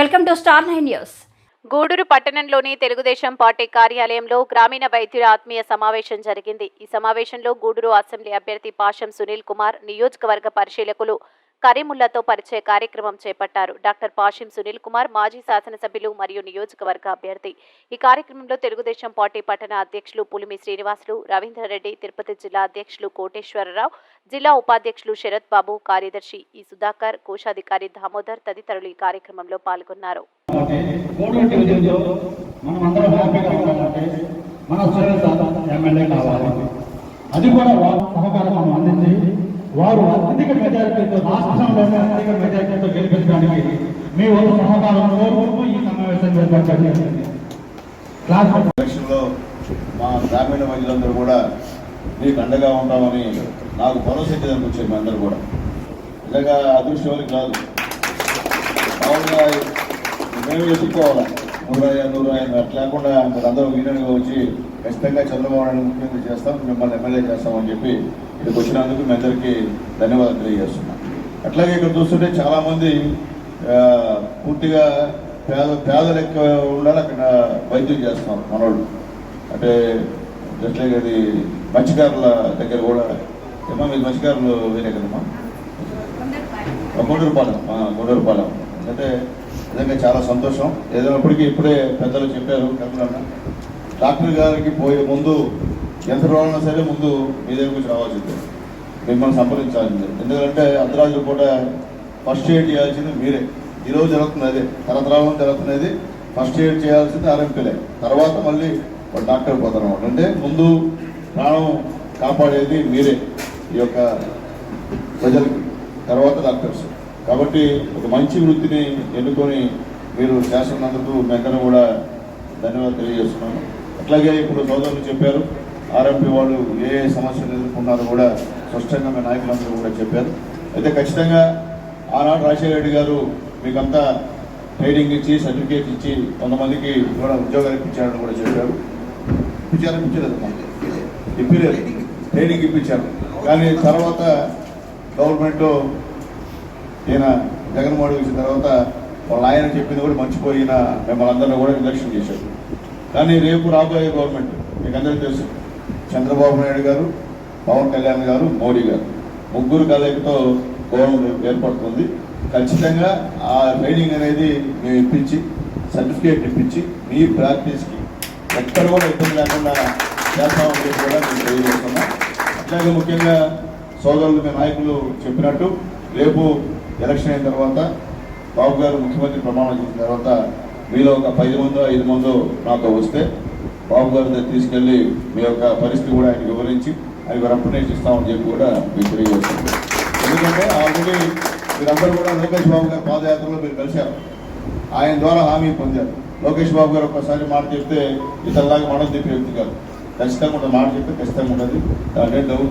Welcome to star nine news. Gudur పట్టణంలోని Telugu Desam party కార్యాలయంలో గ్రామీణ వైద్యుల ఆత్మీయ సమావేశం జరిగింది. ఈ సమావేశంలో గూడూరు అసెంబ్లీ అభ్యర్థి పాషం సునీల్ కుమార్ నియోజకవర్గ పరిశీలకులు కరీముల్లాతో పరిచయ కార్యక్రమం చేపట్టారు. డాక్టర్ పాషిం సునీల్ కుమార్ మాజీ శాసనసభ్యులు మరియు నియోజకవర్గ అభ్యర్థి. ఈ కార్యక్రమంలో తెలుగుదేశం పార్టీ పట్టణ అధ్యక్షులు పులిమి శ్రీనివాసులు రవీంద్రారెడ్డి తిరుపతి జిల్లా అధ్యక్షులు కోటేశ్వరరావు జిల్లా ఉపాధ్యక్షులు శరత్ బాబు కార్యదర్శి ఈ సుధాకర్ కోశాధికారి దామోదర్ తదితరులు ఈ కార్యక్రమంలో పాల్గొన్నారు. అది కూడా సహకారం మనం అందించి వారు అధిక మెజారిటీతో రాష్ట్రంలోనే అధిక మెజారిటీతో గెలిపించడానికి మీ వంతు సహకారం కోరుకుంటూ ఈ సమావేశం జరిపించండి క్లాస్ ఎలక్షన్లో మా గ్రామీణ మహిళలందరూ కూడా మీకు అండగా ఉంటామని నాకు భరోసా ఇచ్చేదానికి వచ్చారు మీ అందరూ కూడా. ఇలాగా అదృష్టం కాదు. మామూలుగా మేము ఎత్తుకోవాలి నూరు ఐదు నూరు ఐదు అట్లా లేకుండా మీరు అందరూ యూనియన్గా వచ్చి ఖచ్చితంగా చంద్రబాబు నాయుడు ముఖ్యమంత్రి చేస్తాం మిమ్మల్ని ఎమ్మెల్యే చేస్తామని చెప్పి ఇక్కడికి వచ్చినందుకు మీ అందరికీ ధన్యవాదాలు తెలియజేస్తున్నాం. అట్లాగే ఇక్కడ చూస్తుంటే చాలామంది పూర్తిగా పేద పేదలు ఎక్కువ ఉండాలి అక్కడ వైద్యం చేస్తున్నారు మనోళ్ళు. అంటే జస్ట్ లైక్ అది మత్స్యకారుల దగ్గర కూడా ఏమో మీరు మత్స్యకారులు వేరే కదమ్మా? గుండూరుపాలెం గుండూరుపాలెం అంటే నిజంగా చాలా సంతోషం. ఏదైనప్పటికీ ఇప్పుడే పెద్దలు చెప్పారు కమలన్న డాక్టర్ గారికి పోయే ముందు ఎంత రోజులైనా సరే ముందు మీ దగ్గరికి రావాల్సిందే. మిమ్మల్ని సంప్రదించాల్సిందే. ఎందుకంటే అర్ధరాత్రి పూట ఫస్ట్ ఎయిడ్ చేయాల్సింది మీరే. ఈరోజు జరుగుతుంది అదే. తరతరాలను జరుగుతున్నది ఫస్ట్ ఎయిడ్ చేయాల్సింది ఆర్ఎంపీలే. తర్వాత మళ్ళీ ఒక డాక్టర్ పోతారు అన్నమాట అంటే ముందు ప్రాణం కాపాడేది మీరే ఈ యొక్క ప్రజలకి. తర్వాత డాక్టర్స్. కాబట్టి ఒక మంచి వృత్తిని ఎన్నుకొని మీరు చేస్తున్నందుకు మేము కూడా ధన్యవాదాలు తెలియజేస్తున్నాను. అట్లాగే ఇప్పుడు సోదరులు చెప్పారు ఆర్ఎంపీ వాళ్ళు ఏ ఏ సమస్యలు ఎదుర్కొన్నారో కూడా స్పష్టంగా మీ నాయకులందరూ కూడా చెప్పారు. అయితే ఖచ్చితంగా ఆనాడు రాజశేఖర రెడ్డి గారు మీకంతా ట్రైనింగ్ ఇచ్చి సర్టిఫికేట్ ఇచ్చి కొంతమందికి కూడా ఉద్యోగాలు ఇప్పించారని కూడా చెప్పారు. ఇప్పించారని ఇప్పించలేదు ఇప్పించలేదు. ట్రైనింగ్ ఇప్పించారు. కానీ తర్వాత గవర్నమెంట్ ఈయన జగన్మోహన్ వచ్చిన తర్వాత వాళ్ళ ఆయన చెప్పింది కూడా మర్చిపోయిన మిమ్మల్ని అందరినీ కూడా నిర్లక్ష్యం చేశారు. కానీ రేపు రాబోయే గవర్నమెంట్ మీకు అందరికీ తెలుసు చంద్రబాబు నాయుడు గారు పవన్ కళ్యాణ్ గారు మోడీ గారు. ముగ్గురు కలయికతో గవర్నమెంట్ ఏర్పడుతుంది. ఖచ్చితంగా ఆ ట్రైనింగ్ అనేది మేము ఇప్పించి సర్టిఫికేట్ ఇప్పించి మీ ప్రాక్టీస్కి ఎక్కడ కూడా ఇబ్బంది లేకుండా చేస్తామని కూడా మేము తెలియజేస్తున్నాం. అట్లాగే ముఖ్యంగా సోదరులు మీ నాయకులు చెప్పినట్టు రేపు ఎలక్షన్ అయిన తర్వాత బాబు గారు ముఖ్యమంత్రి ప్రమాణం చేసిన తర్వాత మీలో ఒక పది మందో ఐదు మందో నాకు వస్తే బాబు గారి దగ్గర తీసుకెళ్ళి మీ యొక్క పరిస్థితి కూడా ఆయన వివరించి అవి రెప్రజెంట్ ఇస్తామని చెప్పి కూడా మీకు తెలియజేస్తుంది ఎందుకంటే ఆల్రెడీ మీరందరూ కూడా లోకేష్ బాబు గారి పాదయాత్రలో మీరు కలిశారు. ఆయన ద్వారా హామీ పొందారు. లోకేష్ బాబు గారు ఒక్కసారి మాట చెప్తే ఇతరులాగా మనం చెప్పి వ్యక్తి కాదు. ఖచ్చితంగా మాట చెప్తే ఖచ్చితంగా ఉండదు దాంట్లో డౌట్